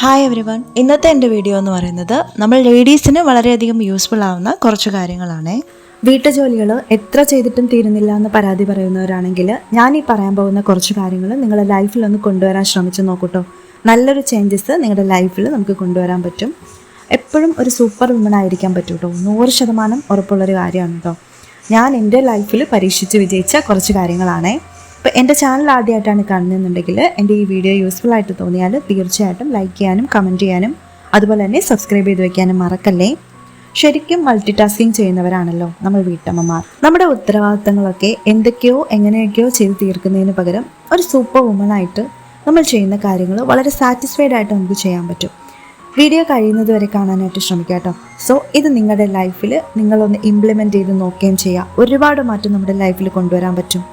Hi every one ഇന്നത്തെ എന്റെ video എന്ന് പറയുന്നത് നമ്മൾ ലേഡീസിന് വളരെയധികം യൂസ്ഫുൾ ആവുന്ന കുറച്ച് കാര്യങ്ങളാണ്. വീട്ടുജോലികൾ എത്ര ചെയ്തിട്ടും തീരുന്നില്ല എന്ന് പരാതി പറയുന്നവരാണെങ്കിൽ ഞാൻ ഈ പറയാൻ പോകുന്ന കുറച്ച് കാര്യങ്ങൾ നിങ്ങളുടെ ലൈഫിൽ ഒന്ന് കൊണ്ടുവരാൻ ശ്രമിച്ചു നോക്കൂട്ടോ. നല്ലൊരു ചേഞ്ചസ് നിങ്ങളുടെ ലൈഫിൽ നമുക്ക് കൊണ്ടുവരാൻ പറ്റും. എപ്പോഴും ഒരു സൂപ്പർ വുമൺ ആയിരിക്കാൻ പറ്റും കേട്ടോ നൂറ് ശതമാനം ഉറപ്പുള്ളൊരു കാര്യമാണ് കേട്ടോ ഞാൻ എന്റെ ലൈഫിൽ പരീക്ഷിച്ച് വിജയിച്ച കുറച്ച് കാര്യങ്ങളാണേ. അപ്പോൾ എന്റെ ചാനൽ ആദ്യമായിട്ടാണ് കാണുന്നതെന്നുണ്ടെങ്കിൽ എന്റെ ഈ വീഡിയോ യൂസ്ഫുൾ ആയിട്ട് തോന്നിയാൽ തീർച്ചയായിട്ടും ലൈക്ക് ചെയ്യാനും കമന്റ് ചെയ്യാനും അതുപോലെ തന്നെ സബ്സ്ക്രൈബ് ചെയ്ത് വെക്കാനും മറക്കല്ലേ? ശരിക്കും മൾട്ടി ടാസ്കിങ് ചെയ്യുന്നവരാണല്ലോ നമ്മൾ വീട്ടമ്മമാർ. നമ്മുടെ ഉത്തരവാദിത്തങ്ങളൊക്കെ എന്തൊക്കെയോ എങ്ങനെയൊക്കെയോ ചെയ്ത് തീർക്കുന്നതിന് പകരം ഒരു സൂപ്പർ വുമൺ ആയിട്ട് നമ്മൾ ചെയ്യുന്ന കാര്യങ്ങൾ വളരെ സാറ്റിസ്ഫൈഡ് ആയിട്ട് നമുക്ക് ചെയ്യാൻ പറ്റും. വീഡിയോ കഴിയുന്നത് വരെ കാണാനായിട്ട് ശ്രമിക്കുക കേട്ടോ. സോ ഇത് നിങ്ങളുടെ ലൈഫിൽ നിങ്ങളൊന്ന് ഇംപ്ലിമെന്റ് ചെയ്ത് നോക്കുകയും ചെയ്യുക ഒരുപാട് മാറ്റം നമ്മുടെ ലൈഫിൽ കൊണ്ടുവരാൻ പറ്റും.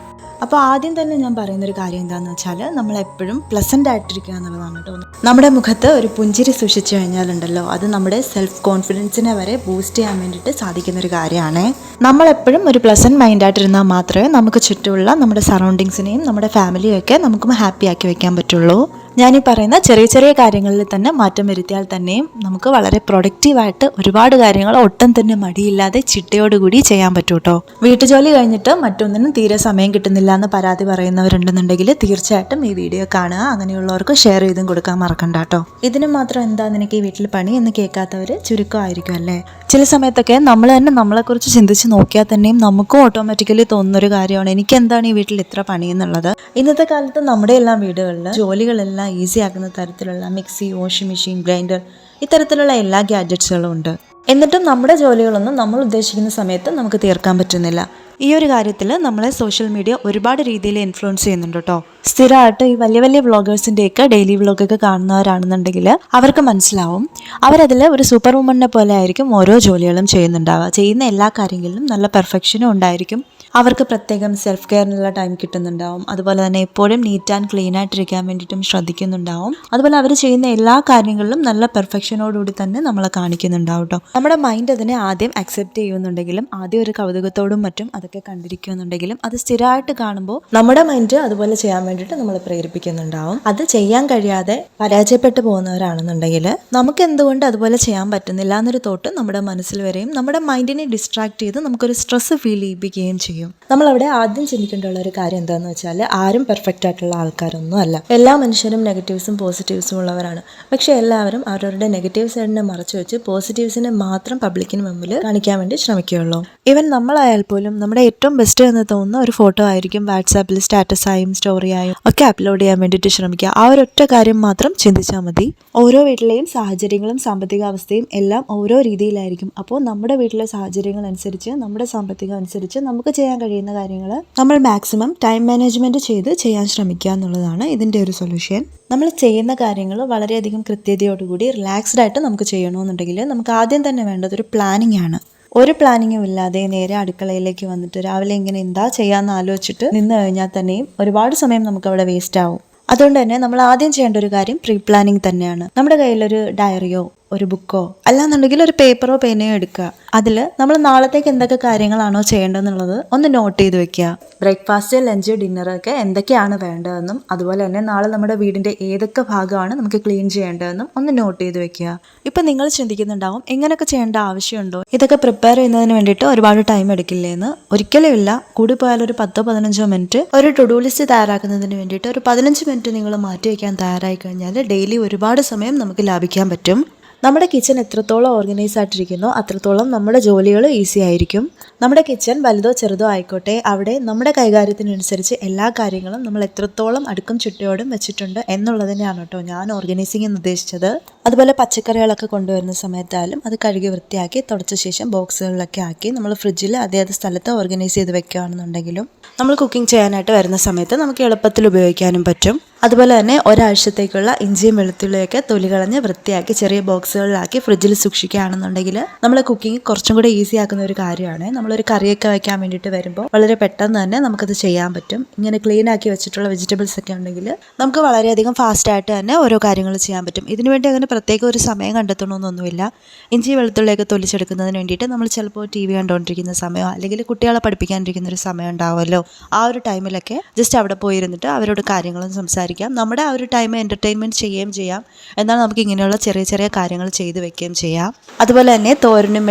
അപ്പോൾ ആദ്യം തന്നെ ഞാൻ പറയുന്നൊരു കാര്യം എന്താണെന്ന് വെച്ചാൽ നമ്മൾ എപ്പോഴും പ്ലസന്റ് ആയിട്ടിരിക്കുക എന്നുള്ളതാണ് കേട്ടോ. നമ്മുടെ മുഖത്ത് ഒരു പുഞ്ചിരി സൂക്ഷിച്ചു കഴിഞ്ഞാലുണ്ടല്ലോ അത് നമ്മുടെ സെൽഫ് കോൺഫിഡൻസിനെ വരെ ബൂസ്റ്റ് ചെയ്യാൻ വേണ്ടിയിട്ട് സാധിക്കുന്ന ഒരു കാര്യമാണ്. നമ്മളെപ്പോഴും ഒരു പ്ലസന്റ് മൈൻഡായിട്ടിരുന്നാൽ മാത്രമേ നമുക്ക് ചുറ്റുമുള്ള നമ്മുടെ സറൗണ്ടിങ്സിനെയും നമ്മുടെ ഫാമിലിയൊക്കെ നമുക്ക് ഹാപ്പി ആക്കി വെക്കാൻ പറ്റുള്ളൂ. ഞാനീ പറയുന്ന ചെറിയ ചെറിയ കാര്യങ്ങളിൽ തന്നെ മാറ്റം വരുത്തിയാൽ തന്നെയും നമുക്ക് വളരെ പ്രൊഡക്റ്റീവായിട്ട് ഒരുപാട് കാര്യങ്ങൾ ഒട്ടും തന്നെ മടിയില്ലാതെ ചിട്ടയോടുകൂടി ചെയ്യാൻ പറ്റൂ കേട്ടോ വീട്ടുജോലി കഴിഞ്ഞിട്ട് മറ്റൊന്നിനും തീരെ സമയം കിട്ടുന്നില്ല എന്ന് പരാതി പറയുന്നവരുണ്ടെന്നുണ്ടെങ്കിൽ തീർച്ചയായിട്ടും ഈ വീഡിയോ കാണുക. അങ്ങനെയുള്ളവർക്ക് ഷെയർ ചെയ്തും കൊടുക്കാൻ മറക്കണ്ട കേട്ടോ ഇതിന് മാത്രം എന്താ നിനക്ക് ഈ വീട്ടിൽ പണി എന്ന് കേൾക്കാത്തവർ ചുരുക്കമായിരിക്കും അല്ലേ? ചില സമയത്തൊക്കെ നമ്മൾ തന്നെ നമ്മളെക്കുറിച്ച് ചിന്തിച്ച് നോക്കിയാൽ തന്നെയും നമുക്കും ഓട്ടോമാറ്റിക്കലി തോന്നുന്നൊരു കാര്യമാണ്. എനിക്ക് എന്താണ് ഈ വീട്ടിൽ ഇത്ര പണി എന്നുള്ളത്? ഇന്നത്തെ കാലത്ത് നമ്മുടെ എല്ലാം വീടുകളിൽ ജോലികളെല്ലാം ഈസി ആക്കുന്ന തരത്തിലുള്ള മിക്സി വാഷിംഗ് മെഷീൻ ഗ്രൈൻഡർ ഇത്തരത്തിലുള്ള എല്ലാ ഗാഡ്ജറ്റ്സുകളും ഉണ്ട്. എന്നിട്ടും നമ്മുടെ ജോലികളൊന്നും നമ്മൾ ഉദ്ദേശിക്കുന്ന സമയത്ത് നമുക്ക് തീർക്കാൻ പറ്റുന്നില്ല. ഈ ഒരു കാര്യത്തിൽ നമ്മളെ സോഷ്യൽ മീഡിയ ഒരുപാട് രീതിയിൽ ഇൻഫ്ലുവൻസ് ചെയ്യുന്നുണ്ട് കേട്ടോ. സ്ഥിരമായിട്ട് ഈ വലിയ വലിയ വ്ളോഗേഴ്സിന്റെയൊക്കെ ഡെയിലി വ്ളോഗൊക്കെ കാണുന്നവരാണെന്നുണ്ടെങ്കിൽ അവർക്ക് മനസ്സിലാവും. അവരതിൽ ഒരു സൂപ്പർ വുമണിനെ പോലെ ആയിരിക്കും ഓരോ ജോലികളും ചെയ്യുന്നുണ്ടാവുക. ചെയ്യുന്ന എല്ലാ കാര്യങ്ങളിലും നല്ല പെർഫെക്ഷനും ഉണ്ടായിരിക്കും. അവർക്ക് പ്രത്യേകം സെൽഫ് കെയറിനുള്ള ടൈം കിട്ടുന്നുണ്ടാവും. അതുപോലെ തന്നെ എപ്പോഴും നീറ്റ് ആൻഡ് ക്ലീൻ ആയിട്ടിരിക്കാൻ വേണ്ടിയിട്ടും ശ്രദ്ധിക്കുന്നുണ്ടാവും. അതുപോലെ അവർ ചെയ്യുന്ന എല്ലാ കാര്യങ്ങളിലും നല്ല പെർഫെക്ഷനോടുകൂടി തന്നെ നമ്മളെ കാണിക്കുന്നുണ്ടാവും കേട്ടോ. നമ്മുടെ മൈൻഡ് അതിനെ ആദ്യം അക്സെപ്റ്റ് ചെയ്യുന്നുണ്ടെങ്കിലും ആദ്യം ഒരു കൗതുകത്തോടും മറ്റും അതൊക്കെ കണ്ടിരിക്കുന്നുണ്ടെങ്കിലും അത് സ്ഥിരമായിട്ട് കാണുമ്പോൾ നമ്മുടെ മൈൻഡ് അതുപോലെ ചെയ്യാൻ വേണ്ടിയിട്ട് നമ്മൾ പ്രേരിപ്പിക്കുന്നുണ്ടാവും. അത് ചെയ്യാൻ കഴിയാതെ പരാജയപ്പെട്ടു പോകുന്നവരാണെന്നുണ്ടെങ്കിൽ നമുക്ക് എന്തുകൊണ്ട് അതുപോലെ ചെയ്യാൻ പറ്റുന്നില്ല എന്നൊരു തോട്ട് നമ്മുടെ മനസ്സിൽ വരെയും നമ്മുടെ മൈൻഡിനെ ഡിസ്ട്രാക്ട് ചെയ്ത് നമുക്കൊരു സ്ട്രെസ് ഫീൽ ചെയ്യിപ്പിക്കുകയും ചെയ്യും. നമ്മളവിടെ ആദ്യം ചിന്തിക്കേണ്ടുള്ള ഒരു കാര്യം എന്താണെന്ന് വെച്ചാൽ ആരും പെർഫെക്റ്റ് ആയിട്ടുള്ള ആൾക്കാരൊന്നും അല്ല. എല്ലാ മനുഷ്യരും നെഗറ്റീവ്സും പോസിറ്റീവ്സും ഉള്ളവരാണ്. പക്ഷേ എല്ലാവരും അവരവരുടെ നെഗറ്റീവ് സൈഡിനെ മറച്ചു വെച്ച് പോസിറ്റീവ്സിനെ മാത്രം പബ്ലിക്കിന് മുമ്പിൽ കാണിക്കാൻ വേണ്ടി ശ്രമിക്കുകയുള്ളൂ. ഈവൻ നമ്മളായാൽ പോലും നമ്മുടെ ഏറ്റവും ബെസ്റ്റ് എന്ന് തോന്നുന്ന ഒരു ഫോട്ടോ ആയിരിക്കും വാട്സാപ്പിൽ സ്റ്റാറ്റസ് ആയും സ്റ്റോറി ആയും ഒക്കെ അപ്ലോഡ് ചെയ്യാൻ വേണ്ടിയിട്ട് ശ്രമിക്കുക. ആ ഒരൊറ്റ കാര്യം മാത്രം ചിന്തിച്ചാൽ മതി. ഓരോ വീട്ടിലെയും സാഹചര്യങ്ങളും സാമ്പത്തിക അവസ്ഥയും എല്ലാം ഓരോ രീതിയിലായിരിക്കും. അപ്പോൾ നമ്മുടെ വീട്ടിലെ സാഹചര്യങ്ങൾ അനുസരിച്ച് നമ്മുടെ സാമ്പത്തികം അനുസരിച്ച് നമുക്ക് ചെയ്യാൻ കഴിയുന്ന കാര്യങ്ങൾ നമ്മൾ മാക്സിമം ടൈം മാനേജ്മെന്റ് ചെയ്ത് ചെയ്യാൻ ശ്രമിക്കുക എന്നുള്ളതാണ് ഇതിന്റെ ഒരു സൊല്യൂഷൻ നമ്മൾ ചെയ്യുന്ന കാര്യങ്ങൾ വളരെയധികം കൃത്യതയോടുകൂടി റിലാക്സ്ഡ് ആയിട്ട് നമുക്ക് ചെയ്യണമെന്നുണ്ടെങ്കിൽ നമുക്ക് ആദ്യം തന്നെ വേണ്ടത് ഒരു പ്ലാനിങ് ആണ്. ഒരു പ്ലാനിങ്ങും ഇല്ലാതെ നേരെ അടുക്കളയിലേക്ക് വന്നിട്ട് രാവിലെ ഇങ്ങനെ എന്താ ചെയ്യാന്ന് ആലോചിച്ചിട്ട് നിന്ന് കഴിഞ്ഞാൽ തന്നെയും ഒരുപാട് സമയം നമുക്ക് അവിടെ വേസ്റ്റ് ആവും. അതുകൊണ്ട് തന്നെ നമ്മൾ ആദ്യം ചെയ്യേണ്ട ഒരു കാര്യം പ്രീ പ്ലാനിങ് തന്നെയാണ്. നമ്മുടെ കയ്യിലൊരു ഡയറിയോ ഒരു ബുക്കോ അല്ലാന്നുണ്ടെങ്കിൽ ഒരു പേപ്പറോ പേനയോ എടുക്കുക. അതിൽ നമ്മൾ നാളത്തേക്ക് എന്തൊക്കെ കാര്യങ്ങളാണോ ചെയ്യേണ്ടതെന്നുള്ളത് ഒന്ന് നോട്ട് ചെയ്ത് വെക്കുക. ബ്രേക്ക്ഫാസ്റ്റ് ലഞ്ച് ഡിന്നർ ഒക്കെ എന്തൊക്കെയാണ് വേണ്ടതെന്നും അതുപോലെ തന്നെ നാളെ നമ്മുടെ വീടിന്റെ ഏതൊക്കെ ഭാഗമാണ് നമുക്ക് ക്ലീൻ ചെയ്യേണ്ടതെന്നും ഒന്ന് നോട്ട് ചെയ്ത് വെക്കുക. ഇപ്പം നിങ്ങൾ ചിന്തിക്കുന്നുണ്ടാവും എങ്ങനെയൊക്കെ ചെയ്യേണ്ട ആവശ്യമുണ്ടോ? ഇതൊക്കെ പ്രിപ്പയർ ചെയ്യുന്നതിന് വേണ്ടിയിട്ട് ഒരുപാട് ടൈം എടുക്കില്ലേന്ന്. ഒരിക്കലും ഇല്ല. കൂടി പോയാൽ ഒരു പത്തോ പതിനഞ്ചോ മിനിറ്റ് ഒരു ടുഡു ലിസ്റ്റ് തയ്യാറാക്കുന്നതിന് വേണ്ടിയിട്ട് ഒരു പതിനഞ്ച് മിനിറ്റ് നിങ്ങൾ മാറ്റി വയ്ക്കാൻ തയ്യാറായി കഴിഞ്ഞാൽ ഡെയിലി ഒരുപാട് സമയം നമുക്ക് ലാഭിക്കാൻ പറ്റും. നമ്മുടെ കിച്ചൺ എത്രത്തോളം ഓർഗനൈസ് ആയിട്ടിരിക്കുന്നോ അത്രത്തോളം നമ്മുടെ ജോലികൾ ഈസി ആയിരിക്കും. നമ്മുടെ കിച്ചൺ വലുതോ ചെറുതോ ആയിക്കോട്ടെ അവിടെ നമ്മുടെ കൈകാര്യത്തിനനുസരിച്ച് എല്ലാ കാര്യങ്ങളും നമ്മൾ എത്രത്തോളം അടുക്കും ചുറ്റയോടും വെച്ചിട്ടുണ്ട് എന്നുള്ളതിനെയാണ് കേട്ടോ ഞാൻ ഓർഗനൈസിങ് എന്ന് ഉദ്ദേശിച്ചത്. അതുപോലെ പച്ചക്കറികളൊക്കെ കൊണ്ടുവരുന്ന സമയത്തായാലും അത് കഴുകി വൃത്തിയാക്കി തുടച്ച ശേഷം ബോക്സുകളിലൊക്കെ ആക്കി നമ്മൾ ഫ്രിഡ്ജിൽ അതേത് സ്ഥലത്ത് ഓർഗനൈസ് ചെയ്ത് വെക്കുകയാണെന്നുണ്ടെങ്കിലും നമ്മൾ കുക്കിംഗ് ചെയ്യാനായിട്ട് വരുന്ന സമയത്ത് നമുക്ക് എളുപ്പത്തിൽ ഉപയോഗിക്കാനും പറ്റും. അതുപോലെ തന്നെ ഒരാഴ്ചത്തേക്കുള്ള ഇഞ്ചിയും വെളുത്തുള്ളിയൊക്കെ തൊലി കളഞ്ഞ് വൃത്തിയാക്കി ചെറിയ ബോക്സുകളിലാക്കി ഫ്രിഡ്ജിൽ സൂക്ഷിക്കുകയാണെന്നുണ്ടെങ്കിൽ നമ്മൾ കുക്കിംഗ് കുറച്ചും കൂടെ ഈസി ആക്കുന്ന ഒരു കാര്യമാണ്. നമ്മളൊരു കറിയൊക്കെ വയ്ക്കാൻ വേണ്ടിയിട്ട് വരുമ്പോൾ വളരെ പെട്ടെന്ന് തന്നെ നമുക്കത് ചെയ്യാൻ പറ്റും. ഇങ്ങനെ ക്ലീൻ ആക്കി വെച്ചിട്ടുള്ള വെജിറ്റബിൾസ് ഒക്കെ ഉണ്ടെങ്കിൽ നമുക്ക് വളരെയധികം ഫാസ്റ്റായിട്ട് തന്നെ ഓരോ കാര്യങ്ങൾ ചെയ്യാൻ പറ്റും. ഇതിനുവേണ്ടി അങ്ങനെ പ്രത്യേക ഒരു സമയം കണ്ടെത്തണമെന്നൊന്നുമില്ല. ഇഞ്ചി വെളുത്തുള്ളിയൊക്കെ തൊലിച്ചെടുക്കുന്നതിന് വേണ്ടിയിട്ട് നമ്മൾ ചിലപ്പോൾ ടി വി കണ്ടുകൊണ്ടിരിക്കുന്ന സമയമോ അല്ലെങ്കിൽ കുട്ടികളെ പഠിപ്പിക്കാനിരിക്കുന്ന ഒരു സമയം ഉണ്ടാവുമല്ലോ. ആ ഒരു ടൈമിലൊക്കെ ജസ്റ്റ് അവിടെ പോയിരുന്നിട്ട് അവരോട് കാര്യങ്ങളും സംസാരിക്കും സംസാരിക്കാം നമ്മുടെ ആ ഒരു ടൈം എന്റർടൈൻമെന്റ് ചെയ്യുകയും ചെയ്യാം. എന്നാൽ നമുക്ക് ഇങ്ങനെയുള്ള ചെറിയ ചെറിയ കാര്യങ്ങൾ ചെയ്തു വെക്കുകയും ചെയ്യാം. അതുപോലെ തന്നെ തോരനും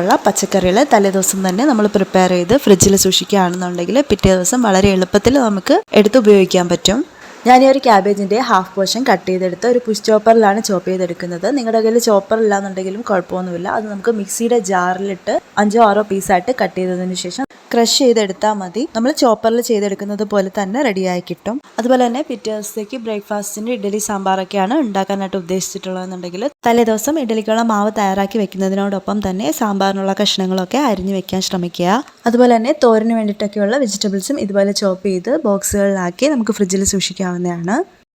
ഉള്ള പച്ചക്കറികൾ തലേദിവസം തന്നെ നമ്മൾ പ്രിപ്പയർ ചെയ്ത് ഫ്രിഡ്ജിൽ സൂക്ഷിക്കുകയാണെന്നുണ്ടെങ്കിൽ പിറ്റേ ദിവസം വളരെ എളുപ്പത്തിൽ നമുക്ക് എടുത്ത് ഉപയോഗിക്കാൻ പറ്റും. ഞാൻ ഈ ഒരു ക്യാബേജിന്റെ ഹാഫ് പോർഷൻ കട്ട് ചെയ്തെടുത്ത് ഒരു പുഷ് ചോപ്പറിലാണ് ചോപ്പ് ചെയ്തെടുക്കുന്നത്. നിങ്ങളുടെ കയ്യിൽ ചോപ്പർ ഇല്ലാന്നുണ്ടെങ്കിലും കുഴപ്പമൊന്നുമില്ല. അത് നമുക്ക് മിക്സിയുടെ ജാറിലിട്ട് അഞ്ചോ ആറോ പീസായിട്ട് കട്ട് ചെയ്തതിന് ശേഷം ക്രഷ് ചെയ്തെടുത്താൽ മതി. നമ്മൾ ചോപ്പറിൽ ചെയ്തെടുക്കുന്നത് പോലെ തന്നെ റെഡിയായി കിട്ടും. അതുപോലെ തന്നെ പിറ്റേ ദിവസത്തേക്ക് ബ്രേക്ക്ഫാസ്റ്റിന് ഇഡലി സാമ്പാറൊക്കെയാണ് ഉണ്ടാക്കാനായിട്ട് ഉദ്ദേശിച്ചിട്ടുള്ളതെന്നുണ്ടെങ്കിൽ തലേ ദിവസം ഇഡ്ഡലിക്കുള്ള മാവ് തയ്യാറാക്കി വെക്കുന്നതിനോടൊപ്പം തന്നെ സാമ്പാറിനുള്ള കഷ്ണങ്ങളൊക്കെ അരിഞ്ഞു വെക്കാൻ ശ്രമിക്കുക. അതുപോലെ തന്നെ തോരന് വേണ്ടിയിട്ടൊക്കെയുള്ള വെജിറ്റബിൾസും ഇതുപോലെ ചോപ്പ് ചെയ്ത് ബോക്സുകളിലാക്കി നമുക്ക് ഫ്രിഡ്ജിൽ സൂക്ഷിക്കാവുന്നതാണ്.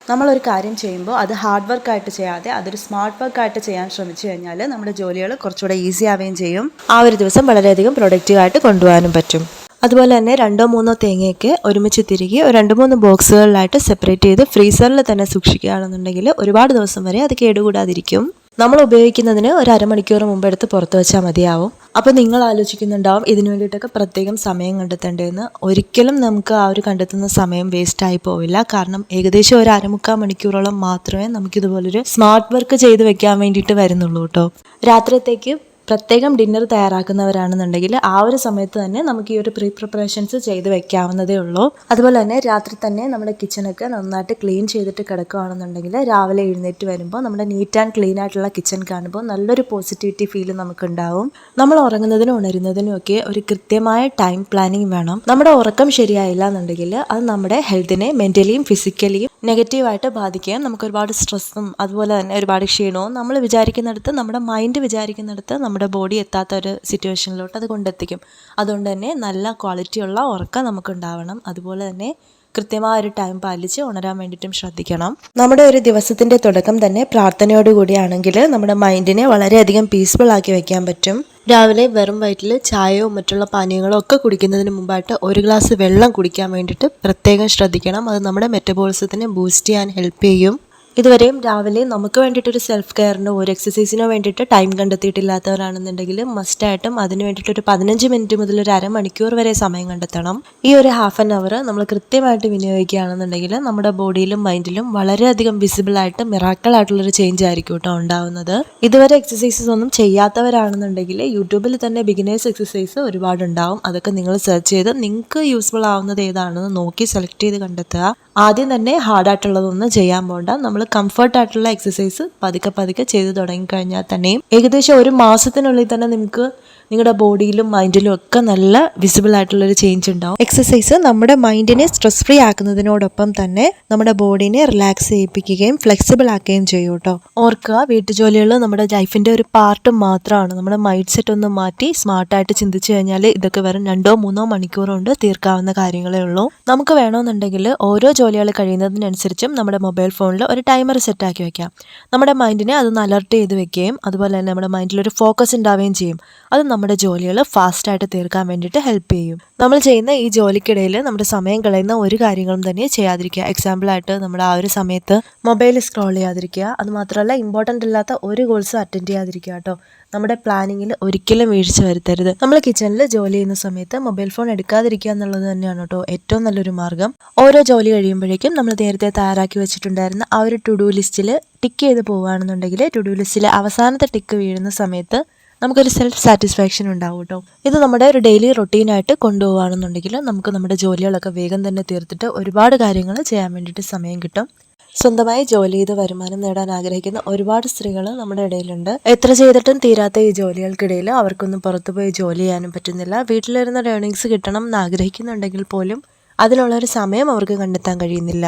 നമ്മളൊരു കാര്യം ചെയ്യുമ്പോൾ അത് ഹാർഡ് വർക്കായിട്ട് ചെയ്യാതെ അതൊരു സ്മാർട്ട് വർക്കായിട്ട് ചെയ്യാൻ ശ്രമിച്ചു കഴിഞ്ഞാൽ നമ്മുടെ ജോലികൾ കുറച്ചുകൂടെ ഈസി ആവുകയും ചെയ്യും. ആ ഒരു ദിവസം വളരെയധികം പ്രൊഡക്റ്റീവായിട്ട് കൊണ്ടുപോകാനും പറ്റും. അതുപോലെ തന്നെ രണ്ടോ മൂന്നോ തേങ്ങയൊക്കെ ഒരുമിച്ച് തിരികെ ഒരു രണ്ട് മൂന്ന് ബോക്സുകളിലായിട്ട് സെപ്പറേറ്റ് ചെയ്ത് ഫ്രീസറിൽ തന്നെ സൂക്ഷിക്കുകയാണെന്നുണ്ടെങ്കിൽ ഒരുപാട് ദിവസം വരെ അത് കേടുകൂടാതിരിക്കും. നമ്മൾ ഉപയോഗിക്കുന്നതിന് ഒരു അരമണിക്കൂർ മുമ്പ് എടുത്ത് പുറത്ത് വെച്ചാൽ മതിയാവും. അപ്പോൾ നിങ്ങൾ ആലോചിക്കുന്നുണ്ടാവും ഇതിനു വേണ്ടിയിട്ടൊക്കെ പ്രത്യേകം സമയം കണ്ടെത്തേണ്ടതെന്ന്. ഒരിക്കലും നമുക്ക് ആ ഒരു കണ്ടെത്തുന്ന സമയം വേസ്റ്റ് ആയി പോവില്ല. കാരണം ഏകദേശം ഒരു അരമുക്കാൽ മണിക്കൂറോളം മാത്രമേ നമുക്കിതുപോലൊരു സ്മാർട്ട് വർക്ക് ചെയ്ത് വെക്കാൻ വേണ്ടിയിട്ട് വരുന്നുള്ളൂ കേട്ടോ. രാത്രിയത്തേക്ക് പ്രത്യേകം ഡിന്നർ തയ്യാറാക്കുന്നവരാണെന്നുണ്ടെങ്കിൽ ആ ഒരു സമയത്ത് തന്നെ നമുക്ക് ഈ ഒരു പ്രീ പ്രിപ്പറേഷൻസ് ചെയ്ത് വെക്കാവുന്നതേ ഉള്ളൂ. അതുപോലെ തന്നെ രാത്രി തന്നെ നമ്മുടെ കിച്ചണൊക്കെ നന്നായിട്ട് ക്ലീൻ ചെയ്തിട്ട് കിടക്കുകയാണെന്നുണ്ടെങ്കിൽ രാവിലെ എഴുന്നേറ്റ് വരുമ്പോൾ നമ്മുടെ നീറ്റ് ആൻഡ് ക്ലീൻ ആയിട്ടുള്ള കിച്ചൺ കാണുമ്പോൾ നല്ലൊരു പോസിറ്റിവിറ്റി ഫീൽ നമുക്കുണ്ടാവും. നമ്മൾ ഉറങ്ങുന്നതിനും ഉണരുന്നതിനും ഒക്കെ ഒരു കൃത്യമായ ടൈം പ്ലാനിങ് വേണം. നമ്മുടെ ഉറക്കം ശരിയായില്ല എന്നുണ്ടെങ്കിൽ അത് നമ്മുടെ ഹെൽത്തിനെ മെന്റലിയും ഫിസിക്കലിയും നെഗറ്റീവായിട്ട് ബാധിക്കുകയും നമുക്ക് ഒരുപാട് സ്ട്രെസ്സും അതുപോലെ തന്നെ ഒരുപാട് ക്ഷീണവും നമ്മൾ വിചാരിക്കുന്നിടത്ത് നമ്മുടെ മൈൻഡ് വിചാരിക്കുന്നിടത്ത് നമ്മുടെ ബോഡി എത്താത്ത ഒരു സിറ്റുവേഷനിലോട്ട് അത് കൊണ്ടെത്തിക്കും. അതുകൊണ്ട് തന്നെ നല്ല ക്വാളിറ്റിയുള്ള ഉറക്കം നമുക്ക് ഉണ്ടാവണം അതുപോലെ തന്നെ കൃത്യമായ ഒരു ടൈം പാലിച്ച് ഉണരാൻ വേണ്ടിയിട്ടും ശ്രദ്ധിക്കണം. നമ്മുടെ ഒരു ദിവസത്തിന്റെ തുടക്കം തന്നെ പ്രാർത്ഥനയോടുകൂടിയാണെങ്കിൽ നമ്മുടെ മൈൻഡിനെ വളരെയധികം പീസ്ഫുൾ ആക്കി വെക്കാൻ പറ്റും. രാവിലെ വെറും വയറ്റിൽ ചായയോ മറ്റുള്ള പാനീയങ്ങളോ ഒക്കെ കുടിക്കുന്നതിന് മുമ്പായിട്ട് ഒരു ഗ്ലാസ് വെള്ളം കുടിക്കാൻ വേണ്ടിയിട്ട് പ്രത്യേകം ശ്രദ്ധിക്കണം. അത് നമ്മുടെ മെറ്റബോളിസത്തിനെ ബൂസ്റ്റ് ചെയ്യാൻ ഹെൽപ്പ് ചെയ്യും. ഇതുവരെയും രാവിലെ നമുക്ക് വേണ്ടിയിട്ടൊരു സെൽഫ് കെയറിനോ ഒരു എക്സസൈസിനോ വേണ്ടിയിട്ട് ടൈം കണ്ടെത്തിയിട്ടില്ലാത്തവരാണെന്നുണ്ടെങ്കിൽ മസ്റ്റായിട്ടും അതിന് വേണ്ടിയിട്ട് ഒരു പതിനഞ്ച് മിനിറ്റ് മുതൽ ഒരു അരമണിക്കൂർ വരെ സമയം കണ്ടെത്തണം. ഈ ഒരു ഹാഫ് ആൻ അവർ നമ്മൾ കൃത്യമായിട്ട് വിനിയോഗിക്കുകയാണെന്നുണ്ടെങ്കിൽ നമ്മുടെ ബോഡിയിലും മൈൻഡിലും വളരെയധികം വിസിബിൾ ആയിട്ട് മിറാക്കിൾ ആയിട്ടുള്ളൊരു ചേഞ്ച് ആയിരിക്കും കേട്ടോ ഉണ്ടാവുന്നത്. ഇതുവരെ എക്സസൈസസ് ഒന്നും ചെയ്യാത്തവരാണെന്നുണ്ടെങ്കിൽ യൂട്യൂബിൽ തന്നെ ബിഗിനേഴ്സ് എക്സസൈസ് ഒരുപാട് ഉണ്ടാവും അതൊക്കെ നിങ്ങൾ സെർച്ച് ചെയ്ത് നിങ്ങൾക്ക് യൂസ്ഫുൾ ആവുന്നത് ഏതാണെന്ന് നോക്കി സെലക്ട് ചെയ്ത് കണ്ടെത്തുക. ആദ്യം തന്നെ ഹാർഡായിട്ടുള്ളതൊന്നും ചെയ്യാൻ പോകണ്ട നമ്മൾ കംഫർട്ട് ആയിട്ടുള്ള എക്സസൈസ് പതുക്കെ പതുക്കെ ചെയ്ത് തുടങ്ങിക്കഴിഞ്ഞാൽ തന്നെയും ഏകദേശം ഒരു മാസത്തിനുള്ളിൽ തന്നെ നിങ്ങൾക്ക് നിങ്ങളുടെ ബോഡിയിലും മൈൻഡിലും ഒക്കെ നല്ല വിസിബിൾ ആയിട്ടുള്ളൊരു ചേഞ്ച് ഉണ്ടാവും. എക്സസൈസ് നമ്മുടെ മൈൻഡിനെ സ്ട്രെസ് ഫ്രീ ആക്കുന്നതിനോടൊപ്പം തന്നെ നമ്മുടെ ബോഡീനെ റിലാക്സ് ചെയ്യിപ്പിക്കുകയും ഫ്ലെക്സിബിൾ ആക്കുകയും ചെയ്യും കേട്ടോ. ഓർക്കുക വീട്ടുജോലികൾ നമ്മുടെ ലൈഫിന്റെ ഒരു പാർട്ട് മാത്രമാണ്. നമ്മുടെ മൈൻഡ് സെറ്റ് ഒന്ന് മാറ്റി സ്മാർട്ടായിട്ട് ചിന്തിച്ചു കഴിഞ്ഞാൽ ഇതൊക്കെ വെറും രണ്ടോ മൂന്നോ മണിക്കൂർ കൊണ്ട് തീർക്കാവുന്ന കാര്യങ്ങളേ ഉള്ളൂ. നമുക്ക് വേണമെന്നുണ്ടെങ്കിൽ ഓരോ ജോലികൾ കഴിയുന്നതിനനുസരിച്ചും നമ്മുടെ മൊബൈൽ ഫോണിൽ ഒരു ടൈമർ സെറ്റാക്കി വെക്കാം. നമ്മുടെ മൈൻഡിനെ അതൊന്ന് അലർട്ട് ചെയ്ത് വെക്കുകയും അതുപോലെ തന്നെ നമ്മുടെ മൈൻഡിൽ ഒരു ഫോക്കസ് ഉണ്ടാവുകയും ചെയ്യും. അത് നമ്മുടെ ജോലികൾ ഫാസ്റ്റായിട്ട് തീർക്കാൻ വേണ്ടിയിട്ട് ഹെൽപ്പ് ചെയ്യും. നമ്മൾ ചെയ്യുന്ന ഈ ജോലിക്കിടയിൽ നമ്മുടെ സമയം കളയുന്ന ഒരു കാര്യങ്ങളും തന്നെ ചെയ്യാതിരിക്കുക. എക്സാമ്പിളായിട്ട് നമ്മൾ ആ ഒരു സമയത്ത് മൊബൈൽ സ്ക്രോൾ ചെയ്യാതിരിക്കുക. അതുമാത്രമല്ല ഇമ്പോർട്ടന്റ് ഇല്ലാത്ത ഒരു കോഴ്സും അറ്റൻഡ് ചെയ്യാതിരിക്കുക കേട്ടോ. നമ്മുടെ പ്ലാനിങ്ങിൽ ഒരിക്കലും വീഴ്ച വരുത്തരുത്. നമ്മൾ കിച്ചണിൽ ജോലി ചെയ്യുന്ന സമയത്ത് മൊബൈൽ ഫോൺ എടുക്കാതിരിക്കുക എന്നുള്ളത് തന്നെയാണ് കേട്ടോ ഏറ്റവും നല്ലൊരു മാർഗം. ഓരോ ജോലി കഴിയുമ്പോഴേക്കും നമ്മൾ നേരത്തെ തയ്യാറാക്കി വെച്ചിട്ടുണ്ടായിരുന്ന ആ ഒരു ടു ഡു ലിസ്റ്റിൽ ടിക്ക് ചെയ്ത് പോവുകയാണെന്നുണ്ടെങ്കിൽ ടു ഡു ലിസ്റ്റിലെ അവസാനത്തെ ടിക്ക് വീഴുന്ന സമയത്ത് നമുക്കൊരു സെൽഫ് സാറ്റിസ്ഫാക്ഷൻ ഉണ്ടാവും കേട്ടോ ഇത് നമ്മുടെ ഒരു ഡെയിലി റൊട്ടീനായിട്ട് കൊണ്ടുപോകുകയാണെന്നുണ്ടെങ്കിൽ നമുക്ക് നമ്മുടെ ജോലികളൊക്കെ വേഗം തന്നെ തീർത്തിട്ട് ഒരുപാട് കാര്യങ്ങൾ ചെയ്യാൻ വേണ്ടിയിട്ട് സമയം കിട്ടും. സ്വന്തമായി ജോലി ചെയ്ത് വരുമാനം നേടാൻ ആഗ്രഹിക്കുന്ന ഒരുപാട് സ്ത്രീകൾ നമ്മുടെ ഇടയിലുണ്ട്. എത്ര ചെയ്തിട്ടും തീരാത്ത ഈ ജോലികൾക്കിടയിൽ അവർക്കൊന്നും പുറത്തുപോയി ജോലി ചെയ്യാനും പറ്റുന്നില്ല. വീട്ടിലിരുന്ന ഏർണിങ്സ് കിട്ടണം എന്ന് ആഗ്രഹിക്കുന്നുണ്ടെങ്കിൽ പോലും അതിനുള്ള ഒരു സമയം അവർക്ക് കണ്ടെത്താൻ കഴിയുന്നില്ല.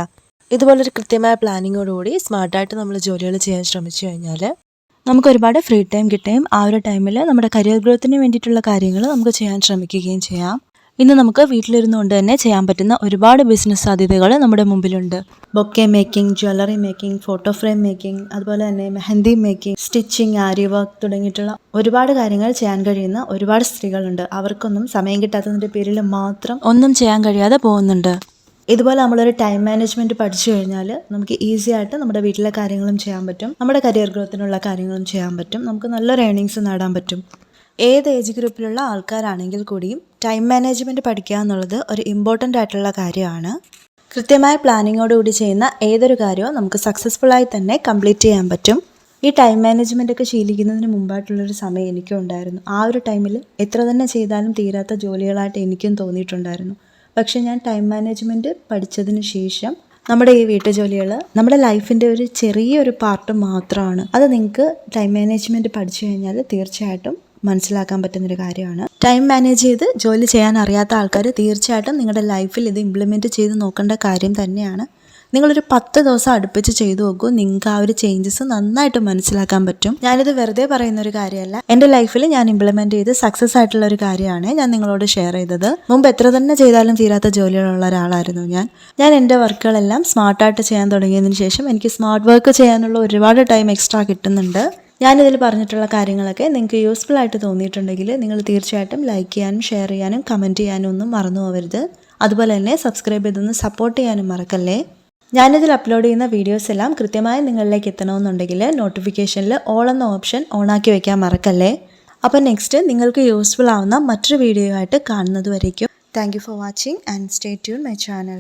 ഇതുപോലൊരു കൃത്യമായ പ്ലാനിങ്ങോടുകൂടി സ്മാർട്ടായിട്ട് നമ്മൾ ജോലികൾ ചെയ്യാൻ ശ്രമിച്ചു കഴിഞ്ഞാൽ നമുക്ക് ഒരുപാട് ഫ്രീ ടൈം കിട്ടുകയും ആ ഒരു ടൈമിൽ നമ്മുടെ കരിയർ ഗ്രോത്തിന് വേണ്ടിയിട്ടുള്ള കാര്യങ്ങൾ നമുക്ക് ചെയ്യാൻ ശ്രമിക്കുകയും ചെയ്യാം. ഇന്ന് നമുക്ക് വീട്ടിലിരുന്നുകൊണ്ട് തന്നെ ചെയ്യാൻ പറ്റുന്ന ഒരുപാട് ബിസിനസ് സാധ്യതകൾ നമ്മുടെ മുമ്പിലുണ്ട്. Bouquet making jewellery making photo frame making അതുപോലെ തന്നെ mehndi making stitching aari work തുടങ്ങിയിട്ടുള്ള ഒരുപാട് കാര്യങ്ങൾ ചെയ്യാൻ കഴിയുന്ന ഒരുപാട് സ്ത്രീകളുണ്ട്. അവർക്കൊന്നും സമയം കിട്ടാത്തതിന്റെ പേരിൽ മാത്രം ഒന്നും ചെയ്യാൻ കഴിയാതെ പോകുന്നുണ്ട്. ഇതുപോലെ നമ്മളൊരു ടൈം മാനേജ്മെന്റ് പഠിച്ചു കഴിഞ്ഞാൽ നമുക്ക് ഈസി ആയിട്ട് നമ്മുടെ വീട്ടിലെ കാര്യങ്ങളും ചെയ്യാൻ പറ്റും. നമ്മുടെ കരിയർ ഗ്രോത്തിനുള്ള കാര്യങ്ങളും ചെയ്യാൻ പറ്റും. നമുക്ക് നല്ല ഏണിങ്സ് നേടാൻ പറ്റും. ഏത് ഏജ് ഗ്രൂപ്പിലുള്ള ആൾക്കാരാണെങ്കിൽ കൂടിയും ടൈം മാനേജ്മെന്റ് പഠിക്കുക എന്നുള്ളത് ഒരു ഇമ്പോർട്ടന്റ് ആയിട്ടുള്ള കാര്യമാണ്. കൃത്യമായ പ്ലാനിങ്ങോടുകൂടി ചെയ്യുന്ന ഏതൊരു കാര്യവും നമുക്ക് സക്സസ്ഫുള്ളായി തന്നെ കംപ്ലീറ്റ് ചെയ്യാൻ പറ്റും. ഈ ടൈം മാനേജ്മെന്റ് ഒക്കെ ശീലിക്കുന്നതിന് മുമ്പായിട്ടുള്ളൊരു സമയം എനിക്കും ഉണ്ടായിരുന്നു ആ ഒരു ടൈമിൽ എത്ര തന്നെ ചെയ്താലും തീരാത്ത ജോലികളായിട്ട് എനിക്കും തോന്നിയിട്ടുണ്ടായിരുന്നു. പക്ഷേ ഞാൻ ടൈം മാനേജ്മെന്റ് പഠിച്ചതിന് ശേഷം നമ്മുടെ ഈ വീട്ടുജോലികൾ നമ്മുടെ ലൈഫിന്റെ ഒരു ചെറിയൊരു പാർട്ട് മാത്രമാണ്. അത് നിങ്ങൾക്ക് ടൈം മാനേജ്മെന്റ് പഠിച്ചു കഴിഞ്ഞാൽ തീർച്ചയായിട്ടും മനസ്സിലാക്കാൻ പറ്റുന്നൊരു കാര്യമാണ്. ടൈം മാനേജ് ചെയ്ത് ജോലി ചെയ്യാൻ അറിയാത്ത ആൾക്കാർ തീർച്ചയായിട്ടും നിങ്ങളുടെ ലൈഫിൽ ഇത് ഇംപ്ലിമെന്റ് ചെയ്ത് നോക്കേണ്ട കാര്യം തന്നെയാണ്. നിങ്ങളൊരു പത്ത് ദിവസം അടുപ്പിച്ച് ചെയ്തു നോക്കൂ. നിങ്ങൾക്ക് ആ ഒരു ചേഞ്ചസ് നന്നായിട്ട് മനസ്സിലാക്കാൻ പറ്റും. ഞാനിത് വെറുതെ പറയുന്ന ഒരു കാര്യമല്ല. എന്റെ ലൈഫിൽ ഞാൻ ഇംപ്ലിമെന്റ് ചെയ്ത് സക്സസ് ആയിട്ടുള്ള ഒരു കാര്യമാണ് ഞാൻ നിങ്ങളോട് ഷെയർ ചെയ്തത്. മുമ്പ് എത്ര തന്നെ ചെയ്താലും തീരാത്ത ജോലികളുള്ള ഒരാളായിരുന്നു ഞാൻ. ഞാൻ എന്റെ വർക്കുകളെല്ലാം സ്മാർട്ടായിട്ട് ചെയ്യാൻ തുടങ്ങിയതിന് ശേഷം എനിക്ക് സ്മാർട്ട് വർക്ക് ചെയ്യാനുള്ള ഒരുപാട് ടൈം എക്സ്ട്രാ കിട്ടുന്നുണ്ട്. ഞാനിതിൽ പറഞ്ഞിട്ടുള്ള കാര്യങ്ങളൊക്കെ നിങ്ങൾക്ക് യൂസ്ഫുൾ ആയിട്ട് തോന്നിയിട്ടുണ്ടെങ്കിൽ നിങ്ങൾ തീർച്ചയായിട്ടും ലൈക്ക് ചെയ്യാനും ഷെയർ ചെയ്യാനും കമന്റ് ചെയ്യാനും ഒന്നും മറന്നു പോകരുത്. അതുപോലെ തന്നെ സബ്സ്ക്രൈബ് ചെയ്തൊന്ന് സപ്പോർട്ട് ചെയ്യാനും മറക്കല്ലേ? ഞാനിതിൽ അപ്ലോഡ് ചെയ്യുന്ന വീഡിയോസ് എല്ലാം കൃത്യമായി നിങ്ങളിലേക്ക് എത്തണമെന്നുണ്ടെങ്കിൽ നോട്ടിഫിക്കേഷനിൽ ഓൾ എന്ന ഓപ്ഷൻ ഓൺ ആക്കി വെക്കാൻ മറക്കല്ലേ? അപ്പോൾ നെക്സ്റ്റ് നിങ്ങൾക്ക് യൂസ്ഫുൾ ആവുന്ന മറ്റൊരു വീഡിയോ ആയിട്ട് കാണുന്നത് വരയ്ക്കും thank for watching and stay tune my channel